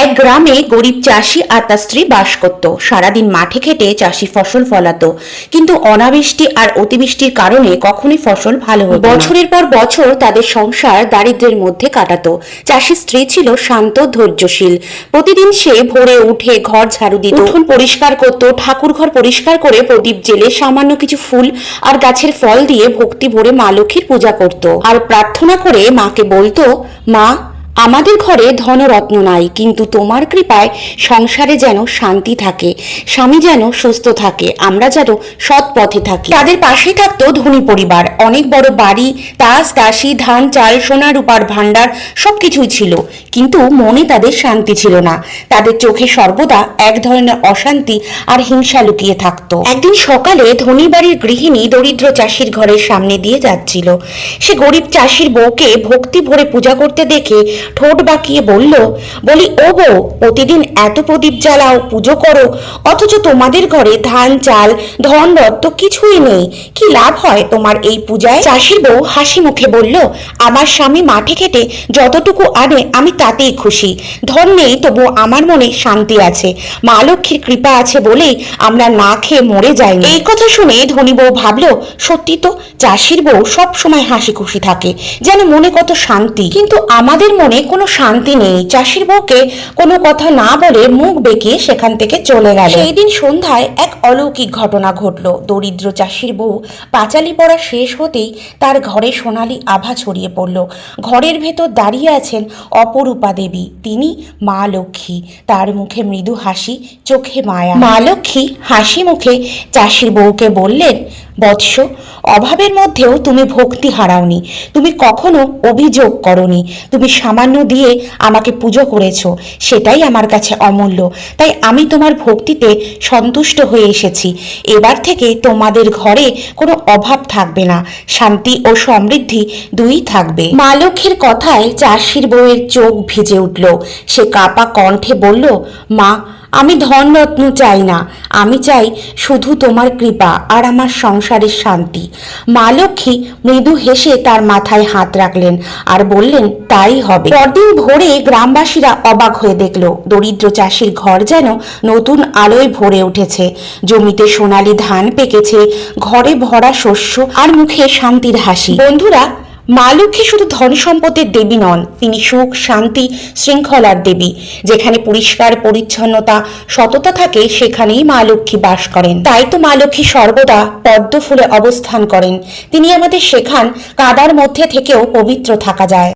এক গ্রামে গরিব চাষি আর তার স্ত্রী বাস করত। সারাদিন মাঠে খেটে চাষি ফসল ফলাতো। কিন্তু অনাবৃষ্টি আর অতিবৃষ্টির কারণে কখনোই ফসল ভালো হতো বছরের পর বছর তাদের সংসার দারিদ্র্যের মধ্যে কাটাতো। চাষির স্ত্রী ছিল শান্ত, ধৈর্যশীল। প্রতিদিন সে ভোরে উঠে ঘর ঝাড়ু দিত। উঠোন পরিষ্কার করত, ঠাকুর ঘর পরিষ্কার করে প্রদীপ জেলে সামান্য কিছু ফুল আর গাছের ফল দিয়ে ভক্তি ভরে মা লক্ষ্মীর পূজা করত। আর প্রার্থনা করে মাকে বলতো, মা আমাদের ঘরে ধনরত্ন নাই, কিন্তু তোমার কৃপায় সংসারে যেন শান্তি থাকে, স্বামী যেন সুস্থ থাকে, আমরা যেন সৎ পথে থাকি। তাদের পাশেই থাকতো ধনী পরিবার, অনেক বড় বাড়ি, তাস, দাসী, ধান, চাল, সোনা, রূপার ভাণ্ডার, সবকিছুই ছিল, কিন্তু মনে তাদের শান্তি ছিল না। তাদের চোখে সর্বদা এক ধরনের অশান্তি আর হিংসা লুকিয়ে থাকতো। একদিন সকালে ধনী বাড়ির গৃহিণী দরিদ্র চাষির ঘরের সামনে দিয়ে যাচ্ছিল। সে গরিব চাষির বউকে ভক্তি ভরে পূজা করতে দেখে ঠোঁট বাঁকিয়ে বলল, বলি ও বউ প্রতিদিন এত প্রদীপ জ্বালাও, পুজো করো, অথচ তোমাদের ঘরে ধান, চাল, ধন রত্ন কিছুই নেই। কি লাভ হয় তোমার এই পূজায়? চাষির বউ হাসি মুখে বলল, আমার স্বামী মাঠে খেটে যতটুকু আনে, আমি তাতেই খুশি। ধন নেই, তবু আমার মনে শান্তি আছে। মা লক্ষ্মীর কৃপা আছে বলেই আমরা না খেয়ে মরে যাই এই কথা শুনে ধনী বউ ভাবলো, সত্যি তো, চাষির বউ সব সময় হাসি খুশি থাকে, যেন মনে কত শান্তি। কিন্তু আমাদের মনে কোনো শান্তি নেই। চাষির বউকে কোনো কথা না বলে মুখ বেঁকিয়ে সেখান থেকে চলে গেল। সেই দিন সন্ধ্যায় এক অলৌকিক ঘটনা ঘটলো। দরিদ্র চাষির বউ পাঁচালি পড়া শেষ হতেই তার ঘরে সোনালি আভা ছড়িয়ে পড়ল। ঘরের ভেতর দাঁড়িয়ে আছেন অপরূপা দেবী। তিনি মা লক্ষ্মী। তার মুখে মৃদু হাসি চোখে মায়া। মা লক্ষ্মী হাসি মুখে চাষির বউকে বললেন বৎস অভাবের মধ্যেও তুমি ভক্তি হারাওনি। তুমি কখনো অভিযোগ করনি। তুমি সামান্য দিয়ে আমাকে পুজো করেছ, সেটাই আমার কাছে অমূল্য। তাই আমি তোমার ভক্তিতে সন্তুষ্ট হয়ে এসেছি। এবার থেকে তোমাদের ঘরে কোনো অভাব থাকবে না, শান্তি ও সমৃদ্ধি দুই থাকবে। মা লক্ষ্মীর কথায় চাষির বউয়ের চোখ ভিজে উঠল। সে কাপা কণ্ঠে বলল, মা আমি ধনরত্ন চাই না। আমি চাই শুধু তোমার কৃপা আর আমার সংসারের শান্তি। মা লক্ষ্মী মৃদু হেসে তার মাথায় হাত রাখলেন আর বললেন, তাই হবে। পরদিন ভোরে গ্রামবাসীরা অবাক হয়ে দেখল, দরিদ্র চাষির ঘর যেন নতুন আলোয় ভরে উঠেছে। জমিতে সোনালি ধান পেকেছে, ঘরে ভরা শস্য আর মুখে শান্তির হাসি। বন্ধুরা মা লক্ষ্মী শুধু ধন সম্পদের দেবী নন, তিনি সুখ, শান্তি, শৃঙ্খলার দেবী। যেখানে পরিষ্কার, পরিচ্ছন্নতা, সততা থাকে, সেখানেই মা লক্ষ্মী বাস করেন। তাই তো মা লক্ষ্মী সর্বদা পদ্ম ফুলে অবস্থান করেন। তিনি আমাদের শেখান, কাদার মধ্যে থেকেও পবিত্র থাকা যায়।